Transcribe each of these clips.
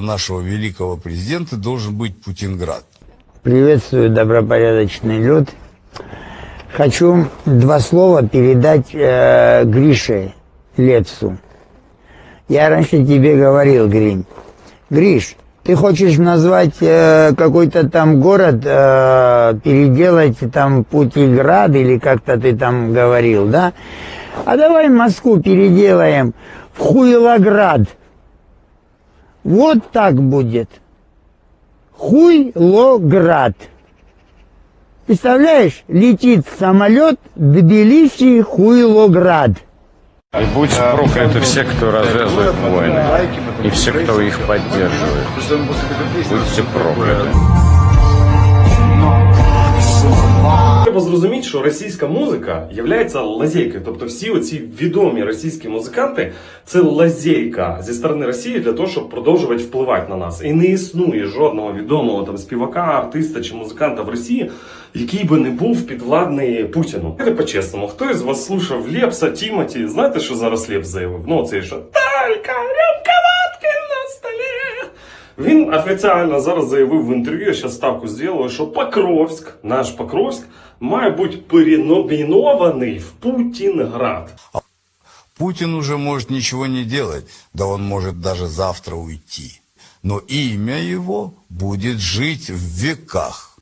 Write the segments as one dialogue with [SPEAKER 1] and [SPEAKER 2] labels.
[SPEAKER 1] нашего великого президента должен быть Путинград.
[SPEAKER 2] Приветствую, добропорядочный люд. Хочу два слова передать э, Грише Лепсу. Я раньше тебе говорил, Гринь. Гриш, ты хочешь назвать э, какой-то там город, э, переделать там Путиград или как-то ты там говорил, да? А давай Москву переделаем в Хуйлоград. Вот так будет. Хуйлоград. Представляешь, летит самолет Тбилиси Хуйлоград.
[SPEAKER 3] И будь прокляты все, кто развязывает войны, и все, кто их поддерживает. Будьте прокляты.
[SPEAKER 4] Треба зрозуміти, що російська музика є лазейкою. Тобто всі оці відомі російські музиканти це лазейка зі сторони Росії для того, щоб продовжувати впливати на нас. І не існує жодного відомого там співака, артиста чи музиканта в Росії, який би не був підвладний Путіну. Давайте по-чесному, хто із вас слушав Лепса, Тімоті? Знаєте, що зараз Лепс заявив? Ну, це що Талька, Він офіційно зараз заявив в інтерв'ю, я зараз ставку зробив, що Покровськ, наш Покровськ, має бути переномінований в Путінград.
[SPEAKER 1] Путин уже может ничего не делать, да он может даже завтра уйти. Но имя его будет жить в веках.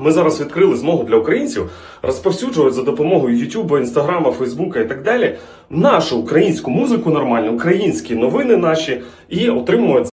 [SPEAKER 4] ми зараз відкрили змогу для українців розповсюджувати за допомогою Ютуба, Інстаграма, Фейсбука і так далі нашу українську музику нормальну, українські новини наші і отримувати